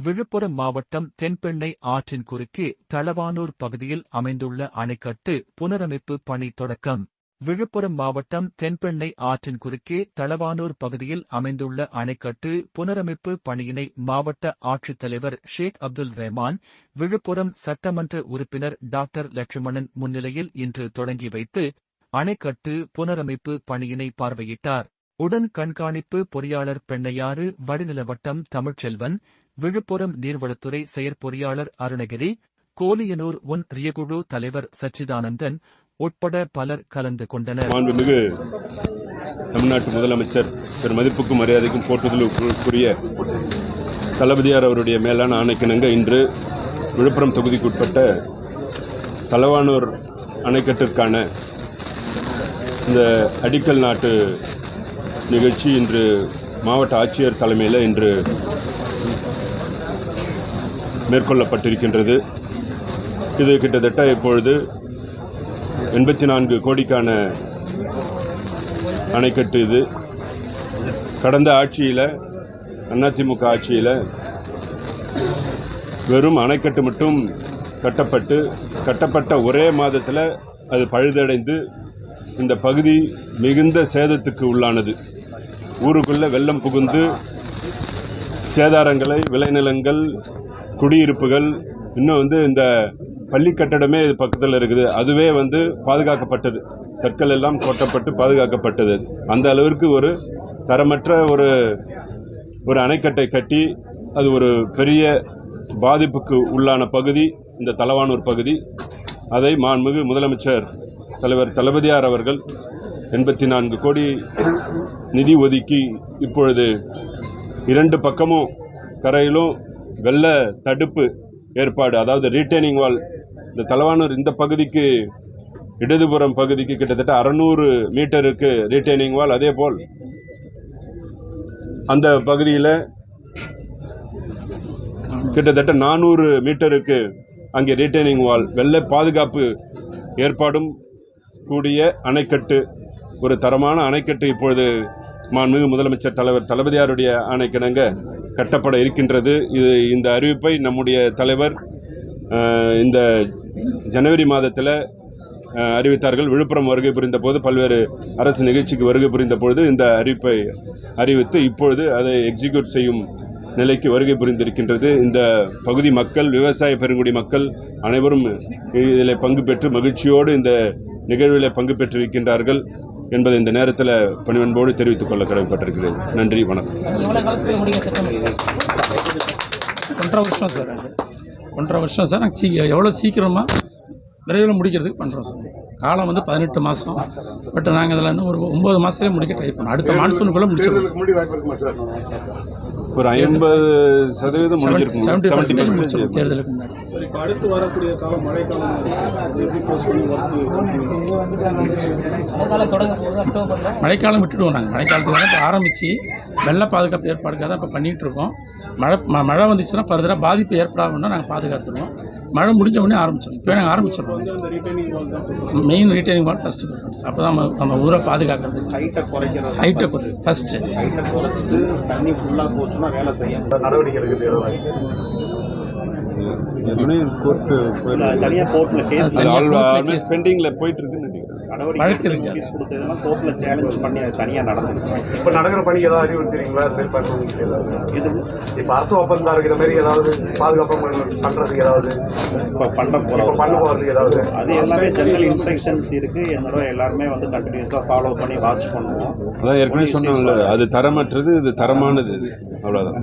விழுப்புரம் மாவட்டம் தென்பெண்ணை ஆற்றின் குறுக்கே தளவானூர் பகுதியில் அமைந்துள்ள அணைக்கட்டு புனரமைப்பு பணி தொடக்கம். விழுப்புரம் மாவட்டம் தென்பெண்ணை ஆற்றின் குறுக்கே தளவானூர் பகுதியில் அமைந்துள்ள அணைக்கட்டு புனரமைப்பு பணியினை மாவட்ட ஆட்சித்தலைவர் ஷேக் அப்துல் ரஹ்மான் விழுப்புரம் சட்டமன்ற உறுப்பினர் டாக்டர் லட்சுமணன் முன்னிலையில் இன்று தொடங்கி வைத்து அணைக்கட்டு புனரமைப்பு பணியினை பார்வையிட்டார். உடன் கண்காணிப்பு பொறியாளர் பெண்ணையாறு வடிநில வட்டம் தமிழ்ச்செல்வன் விழுப்புரம் நீர்வளத்துறை செயற்பொறியாளர் அருணகிரி கோலியனூர் ஒன் ரியகுழு தலைவர் சச்சிதானந்தன் உட்பட பலர் கலந்து கொண்டனர். மாண்புமிகு தமிழ்நாட்டு முதலமைச்சர் திரு மதிப்புக்கும் மரியாதைக்கும் போற்றுதலுக்குரிய தளபதியார் அவருடைய மேலான ஆணைக்கிணங்க இன்று விழுப்புரம் தொகுதிக்குட்பட்ட தலவானூர் அணைக்கட்டிற்கான இந்த அடிக்கல் நாட்டு நிகழ்ச்சி இன்று மாவட்ட ஆட்சியர் தலைமையில் இன்று மேற்கொள்ளப்பட்டிருக்கின்றது. இது கிட்டத்தட்ட இப்பொழுது எண்பத்தி நான்கு கோடிக்கான அணைக்கட்டு இது. கடந்த ஆட்சியில் அதிமுக ஆட்சியில் வெறும் அணைக்கட்டு மட்டும் கட்டப்பட்டு கட்டப்பட்ட ஒரே மாதத்தில் அது பழுதடைந்து இந்த பகுதி மிகுந்த சேதத்துக்கு உள்ளானது. ஊருக்குள்ளே வெள்ளம் புகுந்து சேதாரங்களை விளைநிலங்கள் குடியிருப்புகள் இன்னும் வந்து இந்த பள்ளி கட்டடமே இது பக்கத்தில் இருக்குது. அதுவே வந்து பாதுகாக்கப்பட்டது. கற்கள் எல்லாம் கொட்டப்பட்டு பாதுகாக்கப்பட்டது. அந்த அளவிற்கு ஒரு தரமற்ற ஒரு ஒரு அணைக்கட்டை கட்டி அது ஒரு பெரிய பாதிப்புக்கு உள்ளான பகுதி இந்த தலவானூர் பகுதி. அதை மாண்புமிகு முதலமைச்சர் தலைவர் தளபதியார் அவர்கள் எண்பத்தி நான்கு கோடி நிதி ஒதுக்கி இப்பொழுது இரண்டு பக்கமும் கரையிலும் வெள்ள தடுப்பு ஏற்பாடு அதாவது ரீட்டைனிங் வால் இந்த தலவானூர் இந்த பகுதிக்கு இடதுபுறம் பகுதிக்கு கிட்டத்தட்ட அறநூறு மீட்டருக்கு ரீட்டைனிங் வால் அதே போல். அந்த பகுதியில் கிட்டத்தட்ட நானூறு மீட்டருக்கு அங்கே ரீட்டைனிங் வால் வெள்ள பாதுகாப்பு ஏற்பாடும் கூடிய அணைக்கட்டு ஒரு தரமான அணைக்கட்டு இப்பொழுது மாண்புமிகு முதலமைச்சர் தலைவர் தளபதியாருடைய ஆணைக்கிணங்க கட்டப்பட இருக்கின்றது. இது இந்த அறிவிப்பை நம்முடைய தலைவர் இந்த ஜனவரி மாதத்தில் அறிவித்தார்கள். விழுப்புரம் வருகை புரிந்த போது பல்வேறு அரசு நிகழ்ச்சிக்கு வருகை புரிந்த பொழுது இந்த அறிவிப்பை அறிவித்து இப்பொழுது அதை எக்ஸிக்யூட் செய்யும் நிலைக்கு வருகை புரிந்திருக்கின்றது. இந்த பகுதி மக்கள் விவசாய பெருங்குடி மக்கள் அனைவரும் இதில் பங்கு பெற்று மகிழ்ச்சியோடு இந்த நிகழ்வில் பங்கு பெற்றிருக்கின்றார்கள். என்பதை இந்த நேரத்தில் பணிவன்போடு தெரிவித்துக் கொள்ள கடமைப்பட்டிருக்கிறது நன்றி வணக்கம். ஒன்றரை வருஷம் சார் அது. ஒன்றரை வருஷம் சார். நாங்கள் சீ எவ்வளோ சீக்கிரமாக விரைவில் முடிக்கிறதுக்கு பண்ணுறோம் சார். காலம் வந்து பதினெட்டு மாதம் பட் நாங்கள் இதில் இன்னும் ஒரு ஒம்பது மாதத்துலேயே முடிக்க ட்ரை பண்ணோம். அடுத்த மான்சூனுக்குள்ளே முடிச்சிருக்கோம் ஒரு ஐம்பது சதவீதம் முடிஞ்சிருக்கும். தேர்தலுக்கு முன்னாடி. சரி இப்போ அடுத்து வரக்கூடிய காலம் மழைக்காலம் மழைக்காலம் விட்டுடுவோம் நாங்கள் மழைக்காலத்துக்கு தான் இப்போ ஆரம்பித்து வெள்ள பாதுகாப்பு ஏற்பாடுக்காக தான் இப்போ பண்ணிகிட்டு இருக்கோம். மழை ம- மழை வந்துச்சுன்னா ஃபர்தராக பாதிப்பு ஏற்படாமல் நாங்கள் பாதுகாத்துருவோம். மழை முடிஞ்ச உடனே ஆரம்பிச்சிடும் இப்போ நாங்கள் ஆரம்பிச்சிடுவோம் main retaining wall first preference அப்போ தான் நம்ம நம்ம ஊரை பாதுகாக்கிறது ஹைட்டை குறைக்கிறது. ஹைட்டை பொறுத்து ஃபஸ்ட்டு ஹைட்டை குறைச்சிட்டு தண்ணி ஃபுல்லாக போச்சுன்னா வேலை செய்யும் நடவடிக்கை கோர்ட்டு தனியாக கோர்ட்டில் கேஸ் பெண்டிங்கில் போயிட்டு இருக்குன்னு நினைக்கிறேன். வழக்கு நடவடிக்கை இருக்கு. கோர்ட்டில் சேலஞ்ச் பண்ணி அது தனியாக நடந்துருக்கு இப்ப நடக்கிற பணி ஏதாவது அறிவுறுத்துறீங்களா பண்ணுறதுக்கு ஏதாவது? இது இப்ப அரசு ஒப்பந்தம் இருக்கிற மாதிரி ஏதாவது பாதுகாப்பு பண்றதுக்கு ஏதாவது? இப்போ பண்ண போகிறோம் பண்ண போறதுக்கு ஏதாவது? அது எல்லாமே ஜெனரல் இன்ஸ்ட்ரக்ஷன்ஸ் இருக்கு. என்னோட எல்லாருமே வந்து கண்டினியூஸாக ஃபாலோ பண்ணி வாட்ச் பண்ணுவோம். அதான் ஏற்கனவே சொன்னாங்கல்ல அது தரமற்றது இது தரமானது அவ்வளோதான்